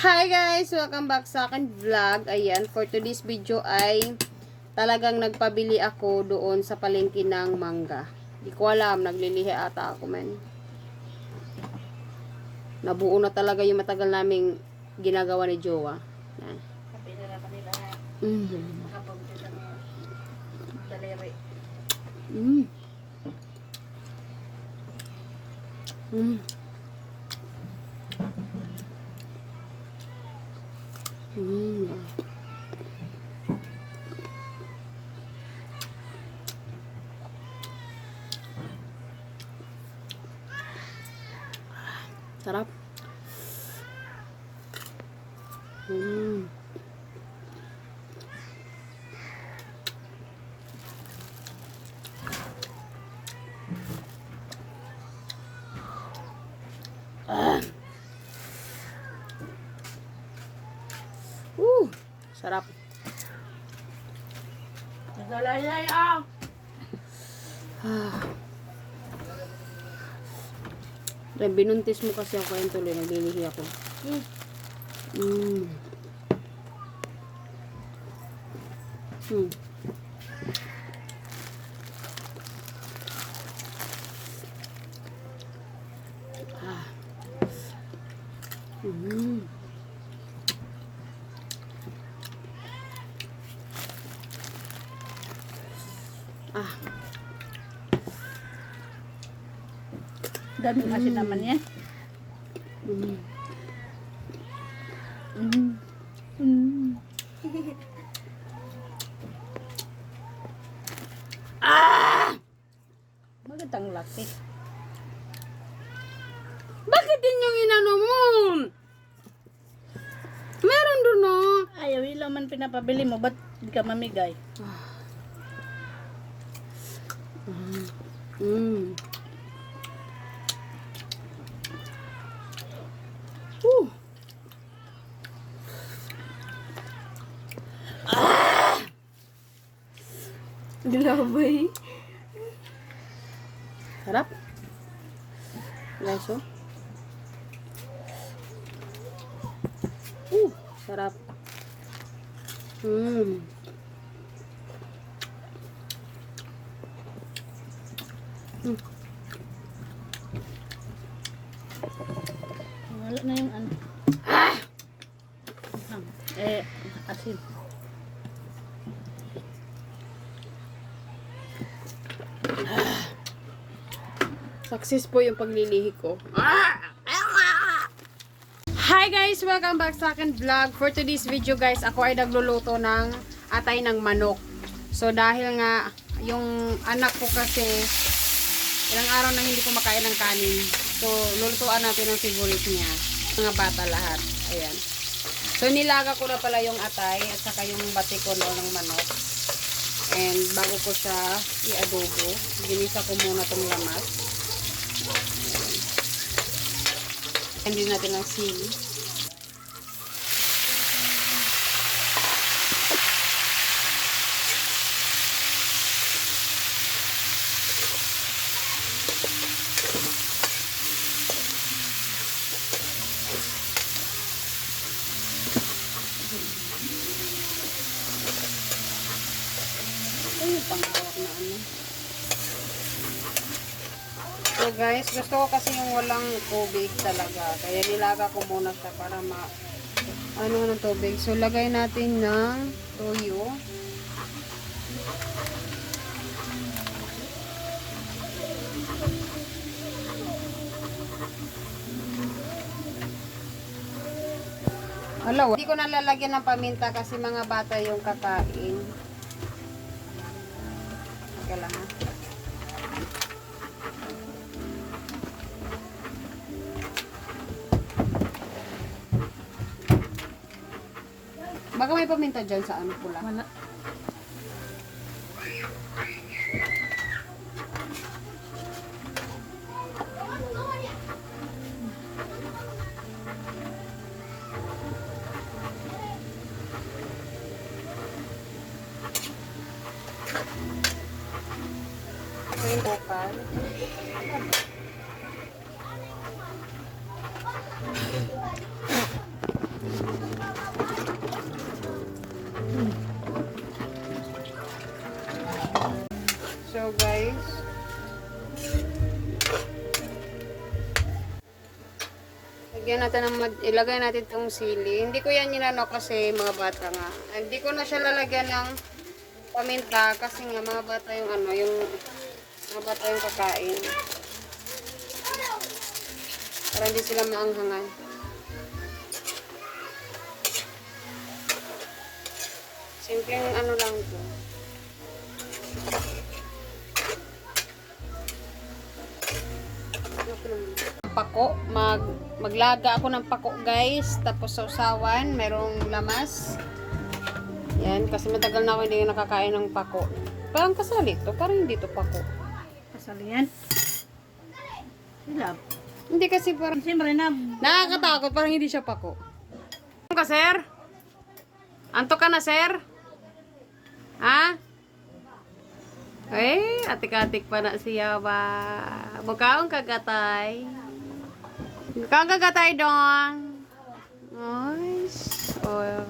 Hi guys! Welcome back sa akin vlog. Ayan, for today's video ay talagang nagpabili ako doon sa palengke ng mangga. Di ko alam, naglilihi ata ako man. Nabuo na talaga yung matagal naming ginagawa ni Jowa. Yan. Mm. makapagod ang daliri. Mm. Mm. Mm. Sarap. Mm. Uh, sarap. Naglalay ah! Ah. Ren, binuntis mo kasi ako yung tuloy. Naglilihi ako. Hmm. Mm. Hmm. Ah. Mm. Ah. Daming asin naman yan. Mm. Mm. Mm. ah! Magandang laki. Bakit din yung inano mo? Meron doon oh. Ayaw, ilaw man pinapabili mo. Ba't di ka mamigay? Mm. Uh. Grabe. Sarap. Guys, oh. Uh, sarap. Mm. Wala na yung ano. Ah! Eh, asin. Success po yung paglilihi ko. Hi guys! Welcome back sa akin vlog. For today's video guys, ako ay nagluluto ng atay ng manok. So dahil nga, yung anak ko kasi, ilang araw na hindi ko makain ng kanin. So lulutuan natin ang favorite niya. Mga bata lahat. Ayan. So nilaga ko na pala yung atay at saka yung batikon o ng manok. And bago ko siya i-adobo, ginisa ko muna tong lamas. Hindi natin ang sili. Ay, yung panghawak na ano. Guys, gusto ko kasi yung walang tubig talaga. Kaya nilaga ko muna siya para ma ano ng tubig. So lagay natin ng toyo. Hello, hindi ko nalalagyan ng paminta kasi mga bata yung kakain. Teka lang ha. Baka may paminta dyan sa ano pula. Wala. Ito yung natin ng mag- ilagay natin tong sili. Hindi ko yan inano kasi mga bata nga. Hindi ko na siya lalagyan ng paminta kasi nga mga bata yung ano, yung mga bata yung kakain. Para hindi sila maanghangan. Simpleng ano lang to. Pako, mag maglaga ako ng pako guys, tapos sausawan, merong lamas. Yan, kasi matagal na ako hindi nakakain ng pako. Parang kasali to, parang hindi to pako. Kasali yan. Sila. Hindi kasi parang Siyempre na. nakakatakot, parang hindi siya pako. Ano ka, sir? Anto ka na, sir? Ha? Eh, atik-atik pa na siya ba? Mukhaong kagatay. Mukhaong kagatay dong. Nice. Oh.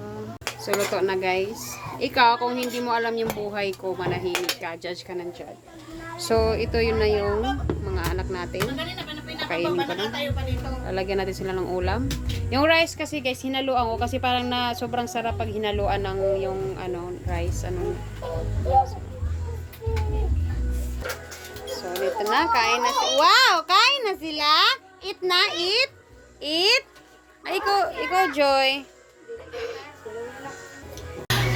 So, luto na guys. Ikaw, kung hindi mo alam yung buhay ko, manahimik ka. Judge ka ng judge. So, ito yun na yung mga anak natin. Kainin ko na. Lalagyan natin sila ng ulam. Yung rice kasi guys, hinaluan ko kasi parang na sobrang sarap pag hinaluan ng yung ano, rice. Ano. So, dito na. Kain na sila. Wow! Kain na sila. Eat na, eat. Eat. Ay, ikaw, ikaw, Joy.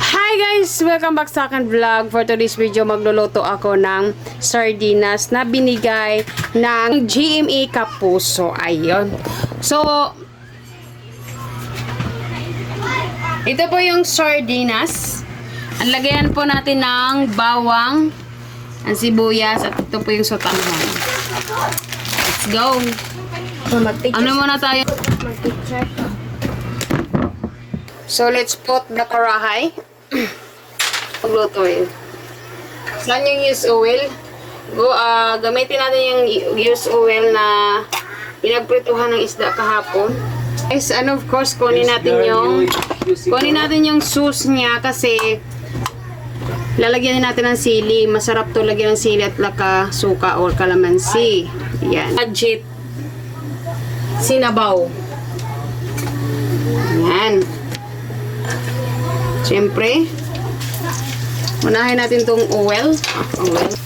Hi guys! Welcome back sa akin vlog. For today's video, magluluto ako ng sardinas na binigay ng GME Kapuso. Ayun. So, ito po yung sardinas. Ang lagayan po natin ng bawang, ang sibuyas, at ito po yung sotanghon. Let's go! Ano muna tayo? So, let's put the karahay. Pagluto yun. Saan yung use oil? Go, ah, gamitin natin yung use oil na pinagprituhan ng isda kahapon. Guys, and of course, kunin natin yung kunin natin yung sauce niya kasi lalagyan din natin ng sili. Masarap to lagyan ng sili at laka, suka or kalamansi. Yan. Legit. Sinabaw. Yan. Siyempre, unahin natin tong oil. Ah, oil.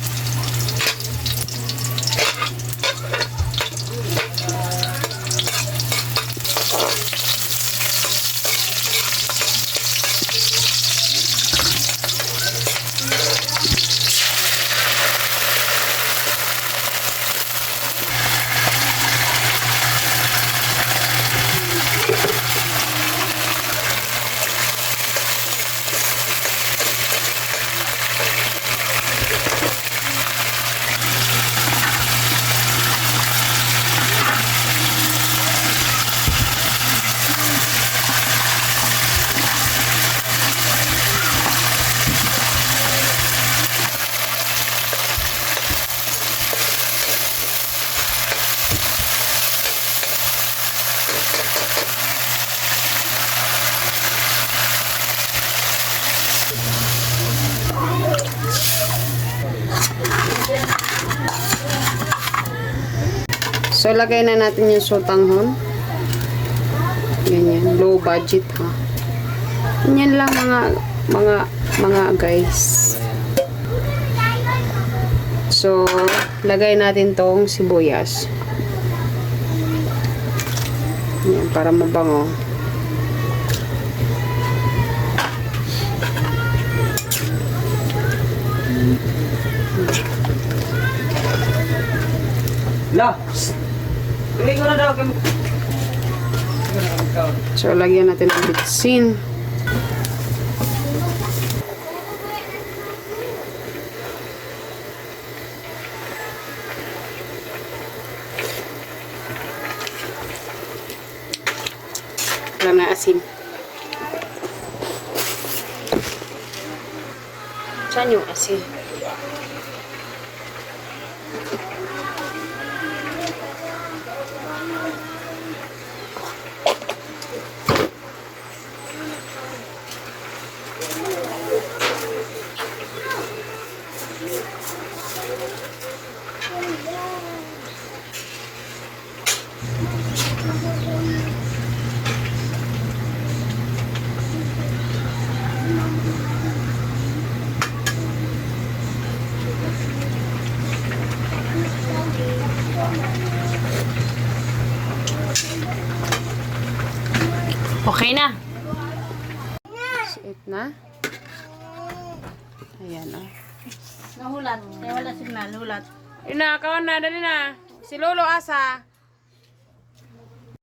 So, lagay na natin yung sotanghon. Ganyan. Low budget, ha. Ganyan lang mga, mga, mga guys. So, lagay natin tong sibuyas. Yan, para mabango. La! So, lagyan natin ng bitsin. Wala na asin. Saan yung asin? Okay na. Na. Ayan oh. Nahulat. Kaya wala signal. Hulat. Yun na, kawan na, dali na. Si Lolo asa.